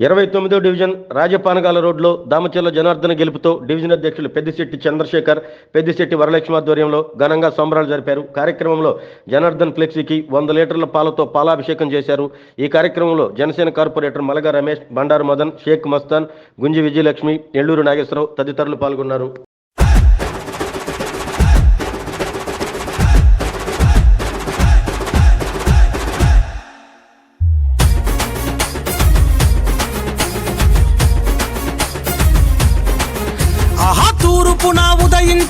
ఇరవై తొమ్మిదో డివిజన్ రాజపానగాల రోడ్లో దామచర్ల జనార్దన గెలుపుతో డివిజన్ అధ్యక్షులు పెద్దిశెట్టి చంద్రశేఖర్ పెద్దిశెట్టి వరలక్ష్మి ఆధ్వర్యంలో ఘనంగా సంబరాలు జరిపారు. కార్యక్రమంలో జనార్దన్ ఫ్లెక్సీకి వంద లీటర్ల పాలతో పాలాభిషేకం చేశారు. ఈ కార్యక్రమంలో జనసేన కార్పొరేటర్ మలగా రమేష్ బండారు మదన్ షేక్ మస్తాన్ గుంజి విజయలక్ష్మి ఎల్లూరు నాగేశ్వరరావు తదితరులు పాల్గొన్నారు.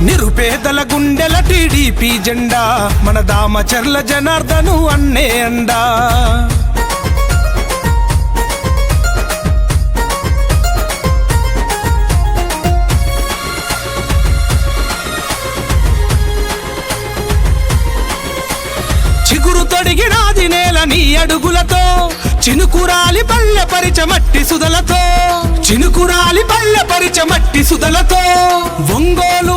నిరుపేదల గుండెల టీడీపీ జెండా మన దామచర్ల జనార్దను అన్నే అండా. చిగురు తొడిగినాది నేల నీ అడుగులతో చినుకురాలి పల్లె పరిచ మట్టి సుదలతో చినుకురాలి పల్లె పరిచ మట్టి సుదలతో ఒంగోలు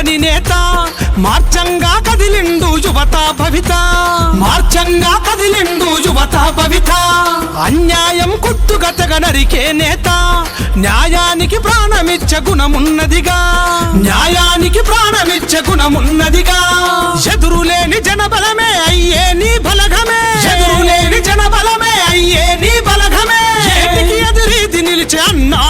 మనమ నేత మార్చంగా కదిలిండు యువత భవిత. మార్చంగా కదిలిండు యువత భవిత. అన్యాయం కుట్టుగతగ నరికే నేత న్యాయానికి ప్రాణమిచ్చ గుణమున్నదిగా. న్యాయానికి ప్రాణమిచ్చ గుణమున్నదిగా. ఎదురులేని జనబలమే అయ్యే నీ బలగమే. ఎదురులేని జనబలమే అయ్యే నీ బలగమే. ఏటికి ఎదురీది నిలిచే అన్నా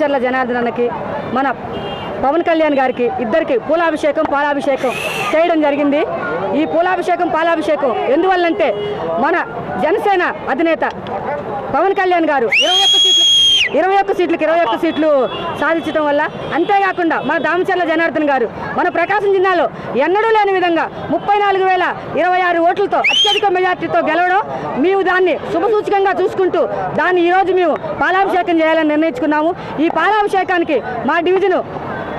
నిరుపేదల జనార్దనకి మన పవన్ కళ్యాణ్ గారికి ఇద్దరికి పూలాభిషేకం పాలాభిషేకం చేయడం జరిగింది. ఈ పూలాభిషేకం పాలాభిషేకం ఎందువల్లంటే మన జనసేన అధినేత పవన్ కళ్యాణ్ గారు ఇరవై ఇరవై ఒక్క సీట్లకు ఇరవై ఒక్క సీట్లు సాధించడం వల్ల అంతేకాకుండా మన దామచర్ల జనార్దన్ గారు మన ప్రకాశం జిల్లాలో ఎన్నడూ లేని విధంగా ముప్పై నాలుగు వేల ఇరవై ఆరు ఓట్లతో అత్యధిక మెజార్టీతో గెలవడం మేము దాన్ని శుభసూచకంగా చూసుకుంటూ దాన్ని ఈరోజు మేము పాలాభిషేకం చేయాలని నిర్ణయించుకున్నాము. ఈ పాలాభిషేకానికి మా డివిజను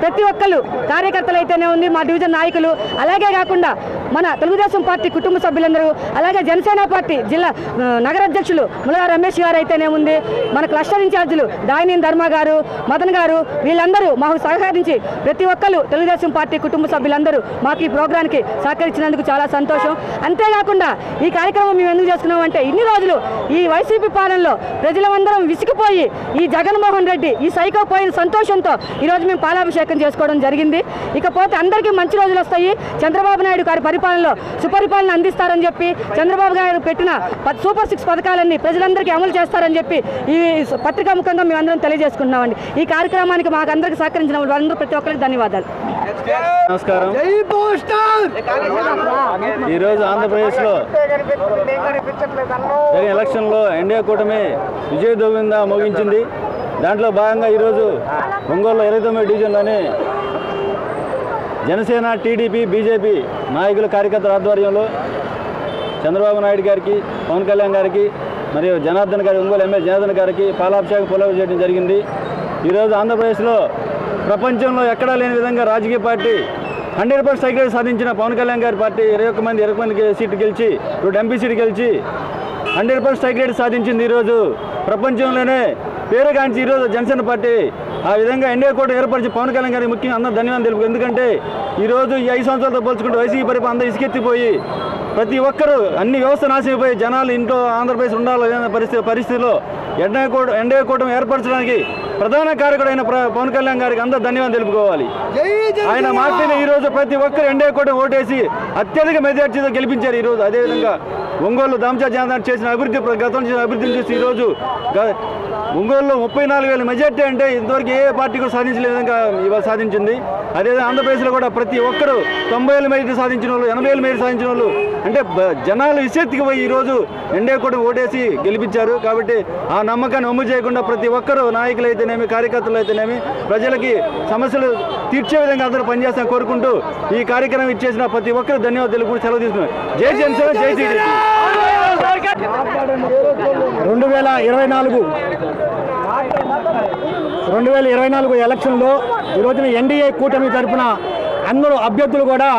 ప్రతి ఒక్కరు కార్యకర్తలు అయితేనే ఉంది మా డివిజన్ నాయకులు. అలాగే కాకుండా మన తెలుగుదేశం పార్టీ కుటుంబ సభ్యులందరూ అలాగే జనసేన పార్టీ జిల్లా నగర అధ్యక్షులు ములగా రమేష్ గారు అయితేనే ఉంది. మన క్లస్టర్ ఇన్ఛార్జీలు దాయినీన్ ధర్మ గారు మదన్ గారు వీళ్ళందరూ మాకు సహకరించి ప్రతి ఒక్కరు తెలుగుదేశం పార్టీ కుటుంబ సభ్యులందరూ మాకు ఈ ప్రోగ్రాంకి సహకరించినందుకు చాలా సంతోషం. అంతేకాకుండా ఈ కార్యక్రమం మేము ఎందుకు చేసుకున్నాం అంటే ఇన్ని రోజులు ఈ వైసీపీ పాలనలో ప్రజలందరం విసిగిపోయి ఈ జగన్మోహన్ రెడ్డి ఈ సైకో పోయిన సంతోషంతో ఈరోజు మేము పాలాభిషేకం చేసుకోవడం జరిగింది. ఇకపోతే అందరికీ మంచి రోజులు వస్తాయి. చంద్రబాబు నాయుడు గారి పరి పరిపాలనలో సుపరిపాలన అందిస్తారని చెప్పి చంద్రబాబు గారు పెట్టిన సూపర్ సిక్స్ పథకాలన్నీ ప్రజలందరికీ అమలు చేస్తారని చెప్పి ఈ పత్రికా ముఖంగా మేము అందరం తెలియజేసుకుంటున్నామండి. ఈ కార్యక్రమానికి మాకు అందరికీ సహకరించిన వాళ్ళందరూ ప్రతి ఒక్కరికి ధన్యవాదాలు. నమస్కారం. ఈరోజు ఆంధ్రప్రదేశ్లో జరిగిన ఎలక్షన్లో ఎన్డీఏ కూటమి విజయ దోవింద ముగించింది. దాంట్లో భాగంగా ఈరోజు ఒంగోలు ఇరవై తొమ్మిది డివిజన్లోని జనసేన టీడీపీ బీజేపీ నాయకుల కార్యకర్తల ఆధ్వర్యంలో చంద్రబాబు నాయుడు గారికి పవన్ కళ్యాణ్ గారికి మరియు జనార్దన్ గారి ఒంగోలు ఎమ్మెల్యే జనార్దన్ గారికి పాలాభిషేకం పొలవ చేయడం జరిగింది. ఈరోజు ఆంధ్రప్రదేశ్లో ప్రపంచంలో ఎక్కడా లేని విధంగా రాజకీయ పార్టీ హండ్రెడ్ పర్సెంట్ సైకిల్ సాధించిన పవన్ కళ్యాణ్ గారి పార్టీ ఇరవై ఒక్క మంది ఇరవై మంది సీట్లు గెలిచి రెండు ఎంపీ సీట్లు గెలిచి హండ్రెడ్ పర్సెంట్ సైకిల్ సాధించింది ఈరోజు. ప్రపంచంలోనే పేరుగాంచి ఈరోజు జనసేన పార్టీ ఆ విధంగా ఎన్డీఏ కోట ఏర్పరిచి పవన్ కళ్యాణ్ గారికి ముఖ్యంగా అందరూ ధన్యవాదాలు తెలుపు ఎందుకంటే ఈరోజు ఈ ఐదు సంవత్సరాలతో పోల్చుకుంటే వైసీపీ పరిపాలన అందరూ ఇసుకెత్తిపోయి ప్రతి ఒక్కరూ అన్ని వ్యవస్థ నాశనమైపోయి జనాలు ఇంట్లో ఆంధ్రప్రదేశ్ ఉండాలనే పరిస్థితి పరిస్థితిలో ఎన్డీఏ కోట ఎన్డీఏ కూటమి ఏర్పరచడానికి ప్రధాన కారకుడైన ప్ర- పవన్ కళ్యాణ్ గారికి అందరూ ధన్యవాదాలు తెలుపుకోవాలి. ఆయన మాట్లాడిన ఈ రోజు ప్రతి ఒక్కరు ఎన్డీఏ కూటమి ఓటేసి అత్యధిక మెజార్టీతో గెలిపించారు ఈ రోజు. అదేవిధంగా ఒంగోలు దామచా జానాథ్ చేసిన అభివృద్ధి ప్ర- గతం చేసిన అభివృద్ధిని చూసి ఈ రోజు గ- ఒంగోలులో ముప్పై నాలుగు వేల మెజార్టీ అంటే ఇంతవరకు ఏ పార్టీ కూడా సాధించలే విధంగా ఇవాళ సాధించింది. అదేవిధంగా ఆంధ్రప్రదేశ్లో కూడా ప్రతి ఒక్కరు తొంభై వేల మెజార్టీ సాధించిన వాళ్ళు ఎనభై వేల మెజార్టీ సాధించిన వాళ్ళు అంటే జనాలు విశేత్తికి పోయి ఈరోజు ఎన్డీఏ కూడా ఓటేసి గెలిపించారు. కాబట్టి ఆ నమ్మకాన్ని ఒమ్ము చేయకుండా ప్రతి ఒక్కరూ నాయకులు అయితేనేమి కార్యకర్తలు అయితేనేమి ప్రజలకి సమస్యలు తీర్చే విధంగా అందరూ పనిచేస్తాం కోరుకుంటూ ఈ కార్యక్రమం ఇచ్చేసిన ప్రతి ఒక్కరు ధన్యవాదాలు కూడా సెలవు తీసుకున్నారు జై జనసేన జై టీడీపీ. రెండు ఇరవై నాలుగు. రెండు వేల ఇరవై నాలుగు ఎలక్షన్లో ఈ రోజున ఎన్డీఏ కూటమి తరపున అందరూ అభ్యర్థులు కూడా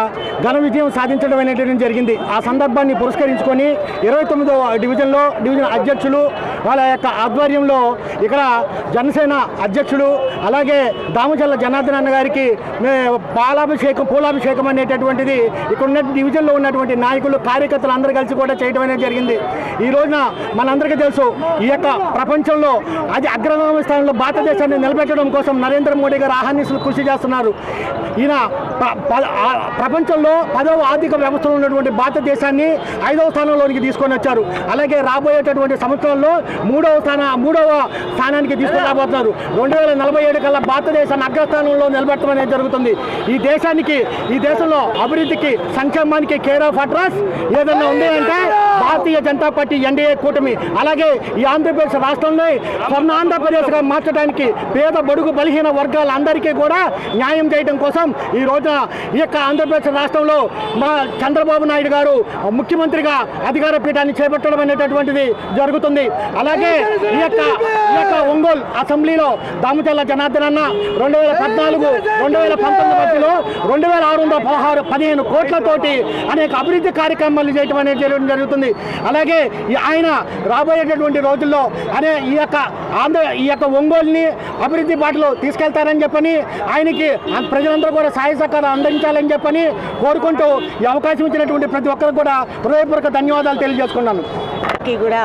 ఘన విజయం సాధించడం అనేటువంటి జరిగింది. ఆ సందర్భాన్ని పురస్కరించుకొని ఇరవై తొమ్మిదో డివిజన్లో డివిజన్ అధ్యక్షులు వాళ్ళ యొక్క ఆధ్వర్యంలో ఇక్కడ జనసేన అధ్యక్షుడు అలాగే దామచల్ల జనార్దన్ అన్న గారికి బాలాభిషేకం పూలాభిషేకం అనేటటువంటిది ఇక్కడ ఉన్న డివిజన్లో ఉన్నటువంటి నాయకులు కార్యకర్తలు అందరూ కలిసి కూడా చేయడం అనేది జరిగింది. ఈ రోజున మనందరికీ తెలుసు ఈ యొక్క ప్రపంచంలో అది అగ్రగామ స్థానంలో భారతదేశాన్ని నిలబెట్టడం కోసం నరేంద్ర మోడీ గారు ఆహర్నిశలు కృషి చేస్తున్నారు. ఈయన ప- ప్రపంచంలో పదవ ఆర్థిక వ్యవస్థలో ఉన్నటువంటి భారతదేశాన్ని ఐదవ స్థానంలోనికి తీసుకొని వచ్చారు. అలాగే రాబోయేటటువంటి సంవత్సరంలో మూడవ స్థాన మూడవ స్థానానికి తీసుకురాబోతున్నారు రెండు వేల నలభై ఏడు కల్లా భారతదేశాన్ని అగ్రస్థానంలో నిలబెట్టడం అనేది జరుగుతుంది. ఈ దేశానికి ఈ దేశంలో అభివృద్ధికి సంక్షేమానికి కేర్ ఆఫ్ అడ్రస్ ఏదైనా ఉంది అంటే భారతీయ జనతా పార్టీ ఎన్డీఏ కూటమి. అలాగే ఈ ఆంధ్రప్రదేశ్ రాష్ట్రంలో స్వర్ణ ఆంధ్రప్రదేశ్గా మార్చడానికి పేద బడుగు బలహీన వర్గాలందరికీ కూడా న్యాయం చేయడం కోసం ఈ రోజున ఈ యొక్క ఆంధ్రప్రదేశ్ రాష్ట్రంలో మా చంద్రబాబు నాయుడు గారు ముఖ్యమంత్రిగా అధికార పీఠాన్ని చేపట్టడం అనేటటువంటిది జరుగుతుంది. అలాగే ఈ యొక్క ఈ యొక్క ఒంగోలు అసెంబ్లీలో దామచల్ల జనార్దన్ అన్న రెండు వేల పద్నాలుగు రెండు వేల పంతొమ్మిది మధ్యలో రెండు వేల ఆరు వందల పదహారు పదిహేను కోట్లతోటి అనేక అభివృద్ధి కార్యక్రమాలు చేయడం అనేది జరగడం జరుగుతుంది. అలాగే ఈ ఆయన రాబోయేటటువంటి రోజుల్లో అనే ఈ యొక్క ఆంధ్ర ఈ యొక్క ఒంగోలుని అభివృద్ధి బాటలో తీసుకెళ్తారని చెప్పని ఆయనకి ప్రజలందరూ కూడా సహాయ సహకారం అందించాలని చెప్పని కోరుకుంటూ ఈ అవకాశం ఇచ్చినటువంటి ప్రతి ఒక్కరికి కూడా హృదయపూర్వక ధన్యవాదాలు తెలియజేసుకున్నాను. కూడా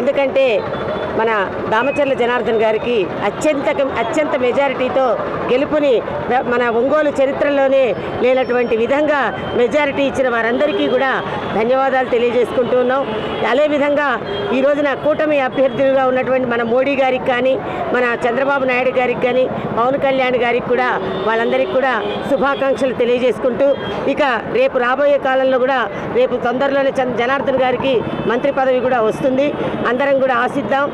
ఎందుకంటే మన దామచర్ల జనార్దన్ గారికి అత్యంత అత్యంత మెజారిటీతో గెలుపుని మన ఒంగోలు చరిత్రలోనే లేనటువంటి విధంగా మెజారిటీ ఇచ్చిన వారందరికీ కూడా ధన్యవాదాలు తెలియజేసుకుంటూ ఉన్నాం. అదేవిధంగా ఈ రోజున కూటమి అభ్యర్థులుగా ఉన్నటువంటి మన మోడీ గారికి కానీ మన చంద్రబాబు నాయుడు గారికి కానీ పవన్ కళ్యాణ్ గారికి కూడా వాళ్ళందరికీ కూడా శుభాకాంక్షలు తెలియజేసుకుంటూ ఇక రేపు రాబోయే కాలంలో కూడా రేపు తొందరలోనే చంద్ర జనార్దన్ గారికి మంత్రి పదవి కూడా వస్తుంది. అందరం కూడా ఆశిద్దాం.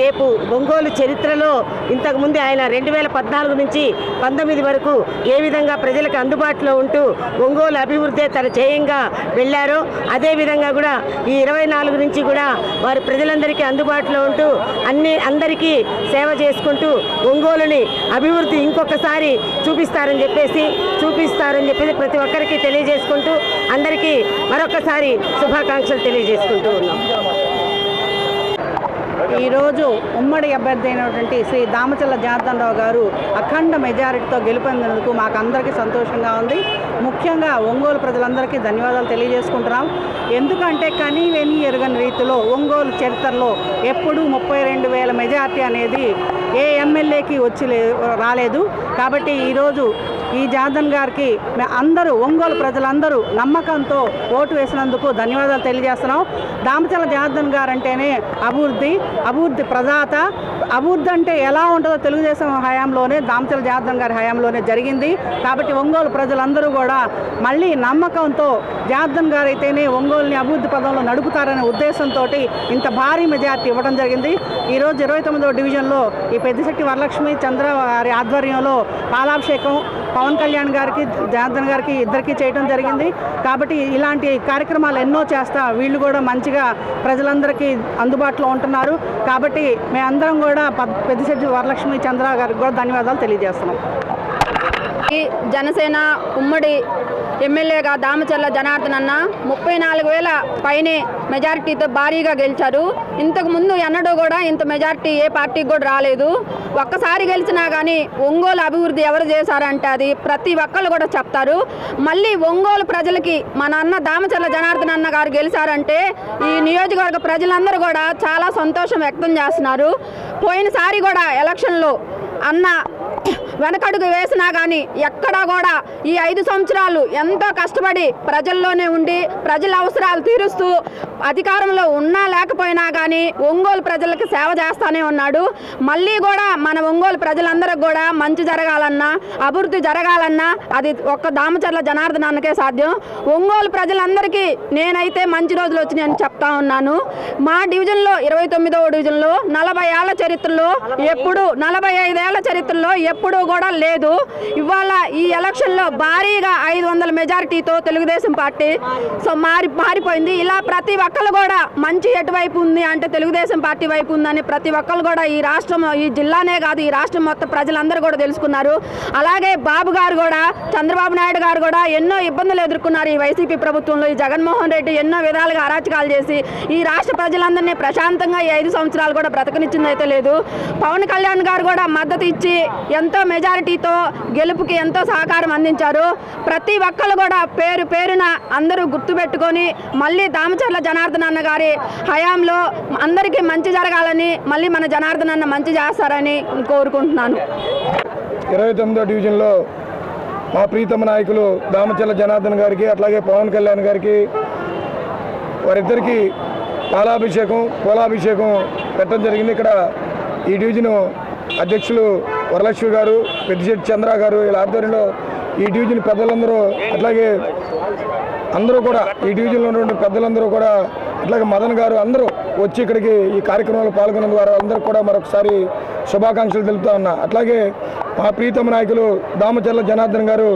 రేపు ఒంగోలు చరిత్రలో ఇంతకుముందు ఆయన రెండు వేల పద్నాలుగు నుంచి పంతొమ్మిది వరకు ఏ విధంగా ప్రజలకు అందుబాటులో ఉంటూ ఒంగోలు అభివృద్ధి తన చేయంగా వెళ్ళారో అదేవిధంగా కూడా ఈ ఇరవై నాలుగు నుంచి కూడా వారు ప్రజలందరికీ అందుబాటులో ఉంటూ అన్ని అందరికీ సేవ చేసుకుంటూ ఒంగోలుని అభివృద్ధి ఇంకొకసారి చూపిస్తారని చెప్పేసి చూపిస్తారని చెప్పేసి ప్రతి ఒక్కరికి తెలియజేసుకుంటూ అందరికీ మరొకసారి శుభాకాంక్షలు తెలియజేసుకుంటూ ఉన్నాం. ఈరోజు ఉమ్మడి అభ్యర్థి అయినటువంటి శ్రీ దామచల్ల జనార్దన్ రావు గారు అఖండ మెజారిటీతో గెలుపొందినందుకు మాకు అందరికీ సంతోషంగా ఉంది. ముఖ్యంగా ఒంగోలు ప్రజలందరికీ ధన్యవాదాలు తెలియజేసుకుంటున్నాం. ఎందుకంటే కనీవెని ఎరుగని ఎరగని రీతిలో ఒంగోలు చరిత్రలో ఎప్పుడూ ముప్పై రెండు వేల మెజార్టీ అనేది ఏ ఎమ్మెల్యేకి వచ్చి లే- రాలేదు. కాబట్టి ఈరోజు ఈ జాదన్ గారికి మే- అందరూ ఒంగోలు ప్రజలందరూ నమ్మకంతో ఓటు వేసినందుకు ధన్యవాదాలు తెలియజేస్తున్నాం. దామచల జాదన్ గారు అంటేనే అభివృద్ధి అభివృద్ధి ప్రదాత. అభివృద్ధి అంటే ఎలా ఉంటుందో తెలుగుదేశం హయాంలోనే దామచల జాదన్ గారి హయాంలోనే జరిగింది. కాబట్టి ఒంగోలు ప్రజలందరూ కూడా మళ్ళీ నమ్మకంతో జార్దన్ గారు అయితేనే ఒంగోలుని అభివృద్ధి పదంలో నడుపుతారనే ఉద్దేశంతో ఇంత భారీ మెజార్టీ ఇవ్వడం జరిగింది. ఈరోజు ఇరవై తొమ్మిదవ డివిజన్లో ఈ పెద్దశెట్టి వరలక్ష్మి చంద్ర గారి ఆధ్వర్యంలో పాలాభిషేకం పవన్ కళ్యాణ్ గారికి జనార్దన్ గారికి ఇద్దరికి చేయడం జరిగింది. కాబట్టి ఇలాంటి కార్యక్రమాలు ఎన్నో చేస్తా వీళ్ళు కూడా మంచిగా ప్రజలందరికీ అందుబాటులో ఉంటున్నారు. కాబట్టి మేమందరం కూడా పద్- పెద్దిశెట్టి వరలక్ష్మి చంద్ర గారికి కూడా ధన్యవాదాలు తెలియజేస్తున్నాం. జనసేన ఉమ్మడి ఎమ్మెల్యేగా దామచర్ల జనార్దన్ అన్న ముప్పై నాలుగు వేల పైనే మెజారిటీతో భారీగా గెలిచారు. ఇంతకు ముందు ఎన్నడూ కూడా ఇంత మెజారిటీ ఏ పార్టీకి కూడా రాలేదు. ఒక్కసారి గెలిచినా కానీ ఒంగోలు అభివృద్ధి ఎవరు చేశారంటే అది ప్రతి ఒక్కళ్ళు కూడా చెప్తారు. మళ్ళీ ఒంగోలు ప్రజలకి మన అన్న దామచర్ల జనార్దన్ అన్న గారు గెలిచారంటే ఈ నియోజకవర్గ ప్రజలందరూ కూడా చాలా సంతోషం వ్యక్తం చేస్తున్నారు. పోయినసారి కూడా ఎలక్షన్లో అన్న వెనకడుగు వేసినా కానీ ఎక్కడా కూడా ఈ ఐదు సంవత్సరాలు ఎంతో కష్టపడి ప్రజల్లోనే ఉండి ప్రజల అవసరాలు తీరుస్తూ అధికారంలో ఉన్నా లేకపోయినా కానీ ఒంగోలు ప్రజలకు సేవ చేస్తానే ఉన్నాడు. మళ్ళీ కూడా మన ఒంగోలు ప్రజలందరికి కూడా మంచి జరగాలన్నా అభివృద్ధి జరగాలన్నా అది ఒక్క దామచర్ల జనార్దన్ అన్నకే సాధ్యం. ఒంగోలు ప్రజలందరికీ నేనైతే మంచి రోజులు వచ్చి నేను చెప్తా ఉన్నాను. మా డివిజన్లో ఇరవై తొమ్మిదవ డివిజన్లో నలభై ఏళ్ళ చరిత్రలో ఎప్పుడు నలభై ఐదేళ్ళ చరిత్రలో ఎప్పుడూ కూడా లేదు. ఇవాళ ఈ ఎలక్షన్లో భారీగా ఐదు వందల మెజారిటీతో తెలుగుదేశం పార్టీ సో మారి మారిపోయింది. ఇలా ప్రతి ఒక్కరు కూడా మంచి ఎటువైపు ఉంది అంటే తెలుగుదేశం పార్టీ వైపు ఉందని ప్రతి ఒక్కరు కూడా ఈ రాష్ట్రం ఈ జిల్లానే కాదు ఈ రాష్ట్రం మొత్తం ప్రజలందరూ కూడా తెలుసుకున్నారు. అలాగే బాబు గారు కూడా చంద్రబాబు నాయుడు గారు కూడా ఎన్నో ఇబ్బందులు ఎదుర్కొన్నారు ఈ వైసీపీ ప్రభుత్వంలో. ఈ జగన్మోహన్ రెడ్డి ఎన్నో విధాలుగా అరాచకాలు చేసి ఈ రాష్ట్ర ప్రజలందరినీ ప్రశాంతంగా ఈ ఐదు సంవత్సరాలు కూడా బ్రతకనిచ్చింది అయితే లేదు. పవన్ కళ్యాణ్ గారు కూడా మద్దతు ఇచ్చి ఎంతో మెజారిటీతో గెలుపుకి ఎంతో సహకారం అందించారు. ప్రతి ఒక్కరు కూడా పేరు పేరున అందరూ గుర్తుపెట్టుకొని మళ్ళీ దామచర్ల జనార్దన్ అన్న గారి హయాంలో అందరికీ మంచి జరగాలని మళ్ళీ మన జనార్దన్ అన్న మంచి చేస్తారని కోరుకుంటున్నాను. ఇరవై తొమ్మిదో డివిజన్లో మా ప్రీతమ నాయకులు దామచర్ల జనార్దన్ గారికి అట్లాగే పవన్ కళ్యాణ్ గారికి వారిద్దరికి పాలాభిషేకం పూలాభిషేకం పెట్టడం జరిగింది. ఇక్కడ ఈ డివిజను అధ్యక్షులు వరలక్ష్మి గారు పెద్దిశెట్టి చంద్ర గారు వీళ్ళ ఆధ్వర్యంలో ఈ డివిజన్ పెద్దలందరూ అట్లాగే అందరూ కూడా ఈ డివిజన్లో ఉన్నటువంటి పెద్దలందరూ కూడా అట్లాగే మదన్ గారు అందరూ వచ్చి ఇక్కడికి ఈ కార్యక్రమంలో పాల్గొన్న ద్వారా అందరూ కూడా మరొకసారి శుభాకాంక్షలు తెలుపుతా ఉన్నా. అట్లాగే మా ప్రీతమ నాయకులు దామచర్ల జనార్దన్ గారు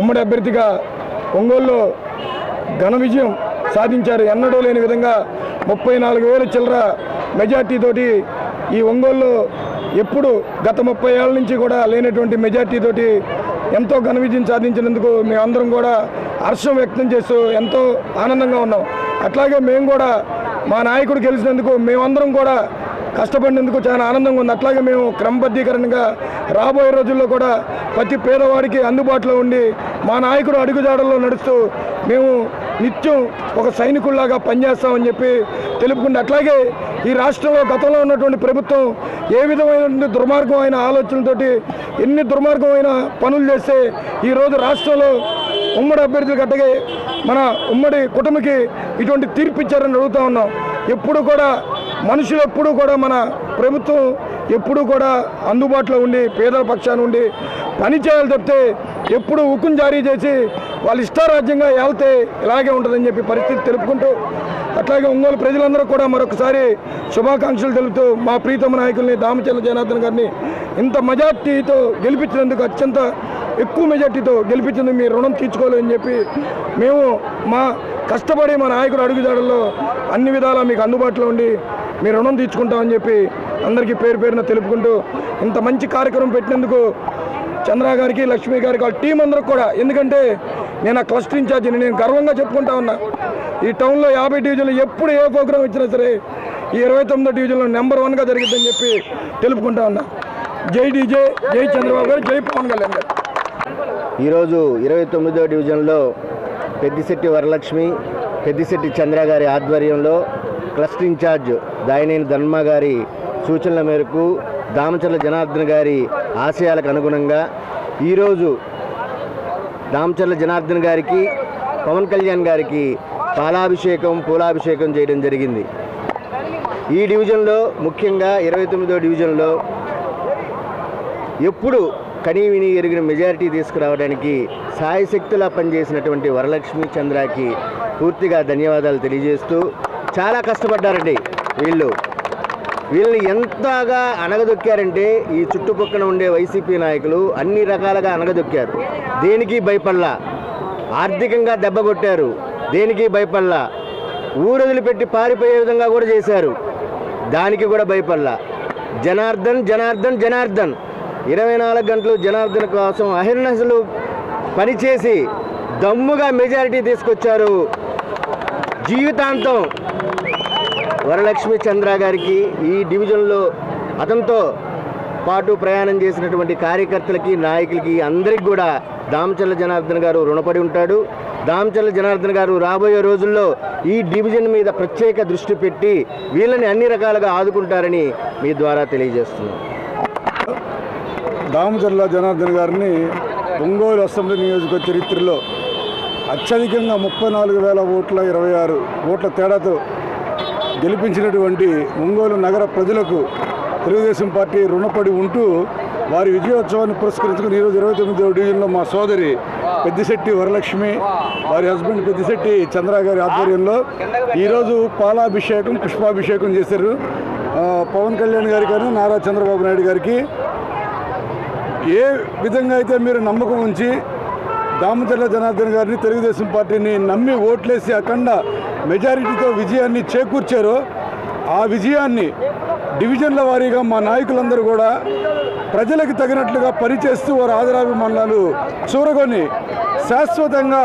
ఉమ్మడి అభ్యర్థిగా ఒంగోలులో ఘన విజయం సాధించారు. ఎన్నడూ లేని విధంగా ముప్పై నాలుగు వేల చిల్లర మెజార్టీతోటి ఈ ఒంగోలులో ఎప్పుడు గత ముప్పై ఏళ్ళ నుంచి కూడా లేనటువంటి మెజార్టీ తోటి ఎంతో ఘన విజయం సాధించినందుకు మేమందరం కూడా హర్షం వ్యక్తం చేస్తూ ఎంతో ఆనందంగా ఉన్నాం. అట్లాగే మేము కూడా మా నాయకుడు గెలిచినందుకు మేమందరం కూడా కష్టపడినందుకు చాలా ఆనందంగా ఉంది. అట్లాగే మేము క్రమబద్ధీకరణగా రాబోయే రోజుల్లో కూడా ప్రతి పేదవాడికి అందుబాటులో ఉండి మా నాయకుడు అడుగుజాడల్లో నడుస్తూ మేము నిత్యం ఒక సైనికుల్లాగా పనిచేస్తామని చెప్పి తెలుపుకుంటే అట్లాగే ఈ రాష్ట్రంలో గతంలో ఉన్నటువంటి ప్రభుత్వం ఏ విధమైన దుర్మార్గమైన ఆలోచనలతోటి ఎన్ని దుర్మార్గమైన పనులు చేస్తే ఈరోజు రాష్ట్రంలో ఉమ్మడి అభ్యర్థులు గట్టగే మన ఉమ్మడి కుటుంబకి ఇటువంటి తీర్పు ఇచ్చారని అడుగుతూ ఉన్నాం. ఎప్పుడు కూడా మనుషులు ఎప్పుడు కూడా మన ప్రభుత్వం ఎప్పుడు కూడా అందుబాటులో ఉండి పేదల పక్షాన ఉండి పని చేయాలి తప్పితే ఎప్పుడు ఉక్కును జారీ చేసి వాళ్ళు ఇష్టారాజ్యంగా వెళ్తే ఇలాగే ఉంటుందని చెప్పి పరిస్థితి తెలుపుకుంటూ అట్లాగే ఒంగోలు ప్రజలందరూ కూడా మరొకసారి శుభాకాంక్షలు తెలుపుతూ మా ప్రీతమ నాయకుల్ని దామచర్ల జనార్దన్ గారిని ఇంత మెజార్టీతో గెలిపించినందుకు అత్యంత ఎక్కువ మెజార్టీతో గెలిపించినందుకు మీ రుణం తీర్చుకోలేని చెప్పి మేము మా కష్టపడి మా నాయకుడు అడుగుదాడల్లో అన్ని విధాలా మీకు అందుబాటులో ఉండి మీ రుణం తీర్చుకుంటామని చెప్పి అందరికీ పేరు పేరున తెలుపుకుంటూ ఇంత మంచి కార్యక్రమం పెట్టినందుకు చంద్ర గారికి లక్ష్మి గారికి వాళ్ళ టీం అందరికి కూడా. ఎందుకంటే నేను ఆ క్లస్టర్ ఇన్ఛార్జిని నేను గర్వంగా చెప్పుకుంటా ఉన్నా. ఈ టౌన్లో యాభై డివిజన్లు ఎప్పుడు ఏ ప్రోగ్రామ్ ఇచ్చినా సరే ఈ ఇరవై తొమ్మిదో డివిజన్లో నెంబర్ వన్గా జరిగిందని చెప్పి తెలుపుకుంటా ఉన్నా. జై డీజే జై చంద్రబాబు గారు జై పవన్ కళ్యాణ్ గారు. ఈరోజు ఇరవై తొమ్మిదో డివిజన్లో పెద్దిశెట్టి వరలక్ష్మి పెద్దిశెట్టి చంద్ర గారి ఆధ్వర్యంలో క్లస్టర్ ఇన్ఛార్జ్ దాయనేని ధర్మ గారి సూచనల మేరకు దామచర్ల జనార్దన్ గారి ఆశయాలకు అనుగుణంగా ఈరోజు దామచర్ల జనార్దన్ గారికి పవన్ కళ్యాణ్ గారికి పాలాభిషేకం పూలాభిషేకం చేయడం జరిగింది. ఈ డివిజన్లో ముఖ్యంగా ఇరవై తొమ్మిదో డివిజన్లో ఎప్పుడు కనీవిని ఎరిగిన మెజారిటీ తీసుకురావడానికి సాయశక్తులా పనిచేసినటువంటి వరలక్ష్మి చంద్రకి పూర్తిగా ధన్యవాదాలు తెలియజేస్తూ చాలా కష్టపడ్డారండి వీళ్ళు. వీళ్ళని ఎంతగా అనగదొక్కారంటే ఈ చుట్టుపక్కన ఉండే వైసీపీ నాయకులు అన్ని రకాలుగా అనగదొక్కారు దేనికి భయపడలా? ఆర్థికంగా దెబ్బ కొట్టారు. దేనికి భయపడలా? ఊరొదిలి పెట్టి పారిపోయే విధంగా కూడా చేశారు. దానికి కూడా భయపడలా. జనార్దన్ జనార్దన్ జనార్దన్. ఇరవై నాలుగు గంటలు జనార్దన్ కోసం అహిర్నసలు పనిచేసి దమ్ముగా మెజారిటీ తీసుకొచ్చారు. జీవితాంతం వరలక్ష్మి చంద్ర గారికి ఈ డివిజన్లో అతనితో పాటు ప్రయాణం చేసినటువంటి కార్యకర్తలకి నాయకులకి అందరికి కూడా దామచల్ల జనార్దన్ గారు రుణపడి ఉంటాడు. దామచల్ల జనార్దన్ గారు రాబోయే రోజుల్లో ఈ డివిజన్ మీద ప్రత్యేక దృష్టి పెట్టి వీళ్ళని అన్ని రకాలుగా ఆదుకుంటారని మీ ద్వారా తెలియజేస్తున్నాం. దామచల్ల జనార్దన్ గారిని ఒంగోలు అసెంబ్లీ నియోజక చరిత్రలో అత్యధికంగా ముప్పై నాలుగు వేల ఓట్ల ఇరవై ఆరు ఓట్ల తేడాతో గెలిపించినటువంటి ఒంగోలు నగర ప్రజలకు తెలుగుదేశం పార్టీ రుణపడి ఉంటూ వారి విజయోత్సవాన్ని పురస్కరించుకుని ఈరోజు ఇరవై తొమ్మిదవ డివిజన్లో మా సోదరి పెద్దిశెట్టి వరలక్ష్మి వారి హస్బెండ్ పెద్దిశెట్టి చంద్ర గారి ఆధ్వర్యంలో ఈరోజు పాలాభిషేకం పుష్పాభిషేకం చేశారు. పవన్ కళ్యాణ్ గారి కానీ నారా చంద్రబాబు నాయుడు గారికి ఏ విధంగా అయితే మీరు నమ్మకం ఉంచి దామచర్ల జనార్దన్ గారిని తెలుగుదేశం పార్టీని నమ్మి ఓట్లేసి అఖండ మెజారిటీతో విజయాన్ని చేకూర్చారో ఆ విజయాన్ని డివిజన్ల వారీగా మా నాయకులందరూ కూడా ప్రజలకు తగినట్లుగా పనిచేస్తూ వారి ఆదరాభిమానాలు చూరగొని శాశ్వతంగా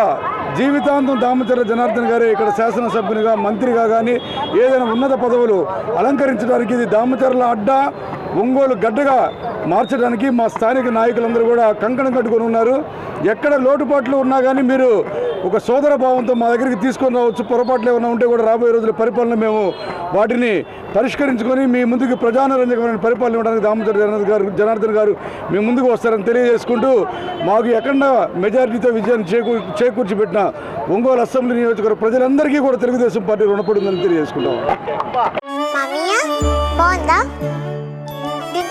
జీవితాంతం దామచర్ల జనార్దన్ గారే ఇక్కడ శాసనసభ్యునిగా మంత్రిగా కానీ ఏదైనా ఉన్నత పదవులు అలంకరించడానికి ఇది దామచర్ల అడ్డా. ఒంగోలు గడ్డగా మార్చడానికి మా స్థానిక నాయకులందరూ కూడా కంకణం కట్టుకొని ఉన్నారు. ఎక్కడ లోటుపాట్లు ఉన్నా కానీ మీరు ఒక సోదర భావంతో మా దగ్గరికి తీసుకొని రావచ్చు. పొరపాట్లు ఏమైనా ఉంటే కూడా రాబోయే రోజుల పరిపాలన మేము వాటిని పరిష్కరించుకొని మీ ముందుకు ప్రజానరంజకమైన పరిపాలన ఇవ్వడానికి దామోదర్ జనార్దన్ గారు జనార్దన్ గారు మీ ముందుకు వస్తారని తెలియజేసుకుంటూ మాకు ఎక్కడ మెజారిటీతో విజయాన్ని చేకూ చేకూర్చి పెట్టిన ఒంగోలు అసెంబ్లీ నియోజకవర్గ ప్రజలందరికీ కూడా తెలుగుదేశం పార్టీ రుణపడిందని తెలియజేసుకుంటాం.